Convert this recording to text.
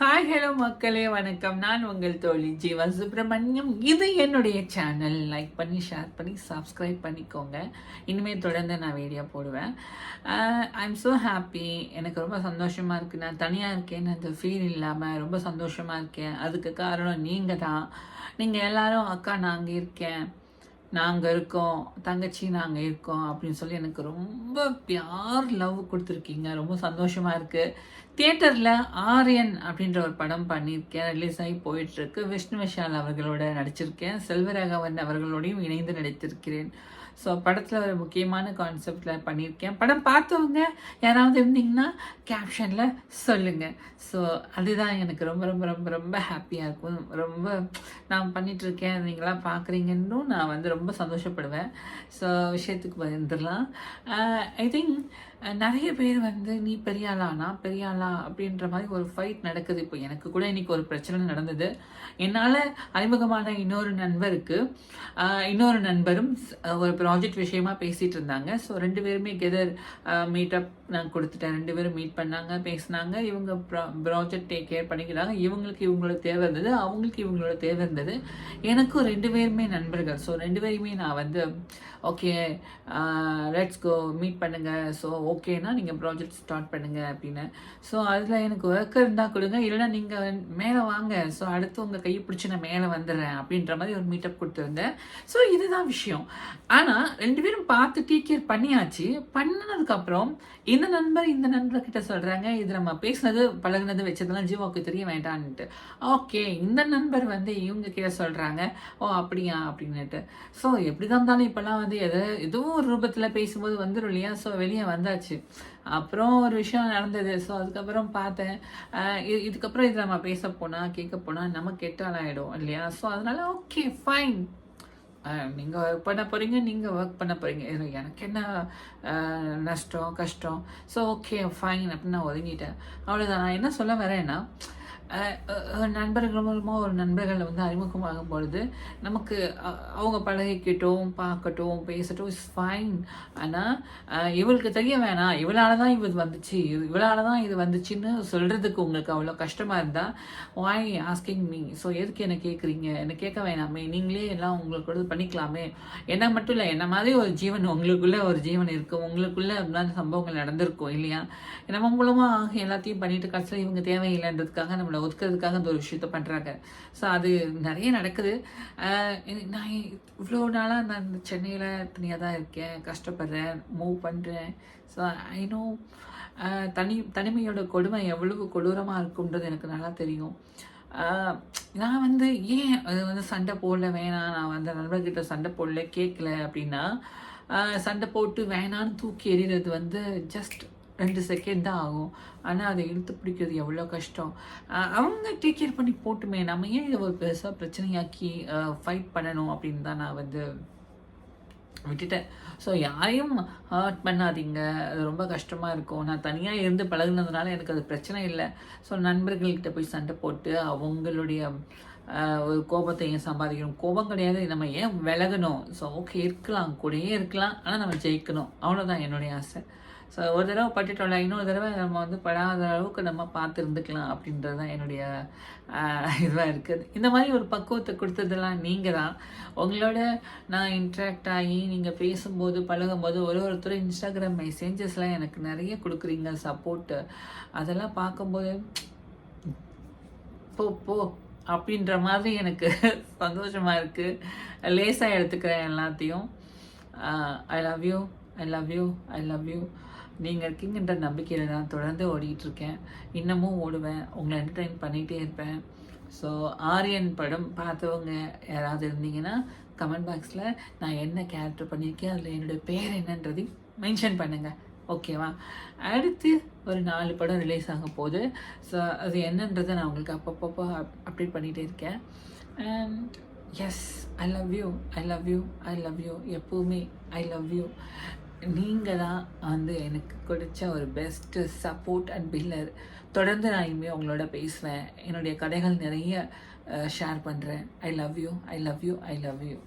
Hi hello மக்களே. வணக்கம். நான் உங்கள் தோழி ஜீவா சுப்பிரமணியம். இது என்னுடைய சேனல் லைக் பண்ணி ஷேர் பண்ணி சப்ஸ்கிரைப் பண்ணிக்கோங்க. இனிமேல் தொடர்ந்து நான் வீடியோ போடுவேன். ஐ எம் ஸோ ஹாப்பி எனக்கு ரொம்ப சந்தோஷமாக இருக்குது நான் தனியாக இருக்கேன்னு அந்த ஃபீல் இல்லாமல் ரொம்ப சந்தோஷமாக இருக்கேன். அதுக்கு காரணம் நீங்கள் தான் நீங்கள் எல்லாரும் அக்கா நான் அங்கே இருக்கேன். நாங்கள் இருக்கோம் தங்கச்சி நாங்கள் இருக்கோம் அப்படின்னு சொல்லி எனக்கு ரொம்ப பியார் லவ் கொடுத்துருக்கீங்க. ரொம்ப சந்தோஷமாக இருக்குது தியேட்டரில் ஆரியன் அப்படின்ற ஒரு படம் பண்ணியிருக்கேன். ரிலீஸ் ஆகி போயிட்டுருக்கு. விஷ்ணு விஷால் அவர்களோட நடிச்சிருக்கேன். செல்வராகவன் அவர்களோடையும் இணைந்து நடித்திருக்கிறேன். ஸோ படத்தில் ஒரு முக்கியமான கான்செப்டில் பண்ணியிருக்கேன். படம் பார்த்தவங்க யாராவது இருந்தீங்கன்னா கேப்ஷனில் சொல்லுங்கள் ஸோ அதுதான் எனக்கு ரொம்ப ரொம்ப ரொம்ப ரொம்ப ஹாப்பியாக இருக்கும். ரொம்ப நான் பண்ணிகிட்ருக்கேன் நீங்களாம் பார்க்குறீங்கன்னும் நான் வந்து ரொம்ப ரொம்ப சந்தோஷப்படுவேன். ஸோ விஷயத்துக்கு வந்துடலாம் ஐ uh, திங்க் நிறைய பேர் வந்து நீ பெரியாளானா பெரியாளா? அப்படின்ற மாதிரி ஒரு ஃபைட் நடக்குது. இப்போ எனக்கு கூட இன்னைக்கு ஒரு பிரச்சனை நடந்தது. என்னால் அறிமுகமான இன்னொரு நண்பருக்கு இன்னொரு நண்பரும் ஒரு ப்ராஜெக்ட் விஷயமா பேசிகிட்டு இருந்தாங்க. ஸோ ரெண்டு பேருமே கெதர் மீட்டப் நான் கொடுத்துட்டேன். ரெண்டு பேரும் மீட் பண்ணாங்க பேசினாங்க. இவங்க ப்ராஜெக்ட் டேக் கேர் பண்ணிக்கிறாங்க. இவங்களுக்கு இவங்களோட தேவை இருந்தது அவங்களுக்கு இவங்களோட தேவை இருந்தது. எனக்கும் ரெண்டு பேருமே நண்பர்கள். ஸோ ரெண்டு பேருமே நான் வந்து ஓகே லெட்ஸ் கோ மீட் பண்ணுங்கள் ஸோ ஓகேனா நீங்கள் ப்ராஜெக்ட் ஸ்டார்ட் பண்ணுங்க அப்படின்னு. ஸோ அதில் எனக்கு ஒர்க் இருந்தால் கொடுங்க. இல்லைன்னா நீங்கள் மேலே வாங்க. ஸோ அடுத்து உங்கள் கையை பிடிச்சி நான் மேலே வந்துடுறேன் அப்படின்ற மாதிரி ஒரு மீட்டப் கொடுத்துருந்தேன். ஸோ இதுதான் விஷயம். ஆனால் ரெண்டு பேரும் பார்த்து டீ கேர் பண்ணியாச்சு. பண்ணினதுக்கப்புறம் இந்த நண்பர் இந்த நண்பர்கிட்ட சொல்கிறாங்க இது நம்ம பேசுனது பழகுனது வச்சதெல்லாம் ஜீவாவுக்கு தெரிய வேண்டான்ட்டு. ஓகே இந்த நண்பர் வந்து இவங்க கிட்ட சொல்கிறாங்க ஓ அப்படியா அப்படின்னுட்டு. ஸோ எப்படி தான் இருந்தாலும் இப்போல்லாம் வந்து வந்து எதோ ஏதோ ஒரு ரூபத்தில் பேசும்போது வந்துடும் இல்லையா ஸோ வெளியே வந்தாச்சு. அப்புறம் ஒரு விஷயம் நடந்தது. ஸோ அதுக்கப்புறம் பார்த்தேன். இது- இதுக்கப்புறம் இது நம்ம பேச போனால் கேட்க போனால் நம்ம கெட்டால் ஆகிடும் இல்லையா? ஸோ அதனால ஓகே ஃபைன் நீங்கள் ஒர்க் பண்ண போகிறீங்க நீங்கள் ஒர்க் பண்ண போகிறீங்க எனக்கு என்ன நஷ்டம் கஷ்டம்? ஸோ ஓகே ஃபைன் அப்படின்னு நான் ஒதுங்கிட்டேன். அவ்வளோதான் நான் என்ன சொல்ல வரேன்னா நண்பர்கள் மூலமாக ஒரு நண்பர்களை வந்து அறிமுகமாகும் பொழுது நமக்கு அவங்க பழகிக்கிட்டோம் பார்க்கட்டும் பேசட்டும் இஸ் ஃபைன் ஆனால் இவளுக்கு தெரிய வேணாம். இவளால் தான் இது வந்துச்சு. இவளால் தான் இது வந்துச்சுன்னு சொல்கிறதுக்கு உங்களுக்கு அவ்வளோ கஷ்டமாக இருந்தால் வாய் ஆஸ்கிங் மீ ஸோ எதுக்கு என்ன கேட்குறீங்க என்ன கேட்க வேணாமே. நீங்களே எல்லாம் உங்களுக்கு வந்து பண்ணிக்கலாமே. என்ன மட்டும் இல்லை என்ன மாதிரி ஒரு ஜீவன் உங்களுக்குள்ளே ஒரு ஜீவன் இருக்கும் உங்களுக்குள்ளே அப்படிலாம் சம்பவங்கள் நடந்திருக்கும் இல்லையா? நம்ம மூலமாக எல்லாத்தையும் பண்ணிட்டு கடைசியில் இவங்க தேவையில்லைன்றதுக்காக நம்ம நம்மளை ஒதுக்கிறதுக்காக இந்த ஒரு விஷயத்த பண்ணுறாங்க ஸோ அது நிறைய நடக்குது. நான் இவ்வளோ நாளாக நான் சென்னையில் தனியாக தான் இருக்கேன் கஷ்டப்படுறேன் மூவ் பண்ணுறேன் ஸோ ஐ நோ தனி தனிமையோட கொடுமை எவ்வளவு கொடூரமாக இருக்குன்றது எனக்கு நல்லா தெரியும். நான் வந்து ஏன் அது வந்து சண்டை போடல வேணாம் நான் வந்து நண்பர்கிட்ட சண்டை போடல கேட்கல அப்படின்னா சண்டை போட்டு வேணான்னு தூக்கி எறிகிறது வந்து ஜஸ்ட் ரெண்டு செகண்ட் தான் ஆகும். ஆனால் அதை இழுத்து பிடிக்கிறது எவ்வளோ கஷ்டம்? அவங்க டேக் கேர் பண்ணி போட்டுமே நம்ம ஏன் இதை ஒரு பெருசாக பிரச்சனையாக்கி ஃபைட் பண்ணணும் அப்படின்னு தான் நான் வந்து விட்டுட்டேன். ஸோ யாரையும் ஹர்ட் பண்ணாதீங்க. அது ரொம்ப கஷ்டமாக இருக்கும். நான் தனியாக இருந்து பழகுனதுனால எனக்கு அது பிரச்சனை இல்லை. ஸோ நண்பர்கள்கிட்ட போய் சண்டை போட்டு அவங்களுடைய ஒரு கோபத்தை ஏன் சம்பாதிக்கணும்? கோபம் கிடையாது. நம்ம ஏன் விலகணும்? ஸோ ஓகே இருக்கலாம். கூடயே இருக்கலாம். ஆனால் நம்ம ஜெயிக்கணும். அவ்வளோதான் என்னுடைய ஆசை. ஸோ ஒரு தடவை பட்டுட்டோம்ல இன்னொரு தடவை நம்ம வந்து படாத அளவுக்கு நம்ம பார்த்து இருந்துக்கலாம் அப்படின்றது தான் என்னுடைய இதுவாக இருக்குது. இந்த மாதிரி ஒரு பக்குவத்தை கொடுத்ததெல்லாம் நீங்கள் தான் உங்களோட நான் இன்ட்ராக்ட் ஆகி நீங்கள் பேசும்போது பழகும்போது ஒரு ஒருத்தர் இன்ஸ்டாகிராம் மெசேஞ்சஸ்லாம் எனக்கு நிறைய கொடுக்குறீங்க. சப்போர்ட்டு அதெல்லாம் பார்க்கும்போது போ போ. அப்படின்ற மாதிரி எனக்கு சந்தோஷமாக இருக்குது லேசாக எடுத்துக்கிறேன் எல்லாத்தையும். I love you I love you I love you நீங்கள் இருக்கீங்கன்ற நம்பிக்கையில் நான் தொடர்ந்து ஓடிட்டு இன்னமும் ஓடுவேன். உங்களை என்டர்டைன் பண்ணிகிட்டே இருப்பேன். ஸோ ஆரியன் படம் பார்த்தவங்க யாராவது இருந்தீங்கன்னா கமெண்ட் பாக்ஸில் நான் என்ன கேரக்டர் பண்ணியிருக்கேன் அதில் என்னுடைய பேர் என்னன்றதையும் மென்ஷன் பண்ணுங்கள் ஓகேவா அடுத்து ஒரு நாலு படம் ரிலீஸ் ஆக போகுது. ஸோ அது என்னன்றதை நான் உங்களுக்கு அப்பப்போ அப்டேட் பண்ணிகிட்டே இருக்கேன். And yes I love you I love you I love you எப்போவுமே ஐ லவ் யூ நீங்கள் தான் வந்து எனக்கு கொடுத்த ஒரு பெஸ்ட்டு சப்போர்ட் அண்ட் பில்லர் தொடர்ந்து நான் இனிமேல் உங்களோட பேசுவேன். என்னுடைய கதைகள் நிறைய ஷேர் பண்ணுறேன் I love you I love you I love you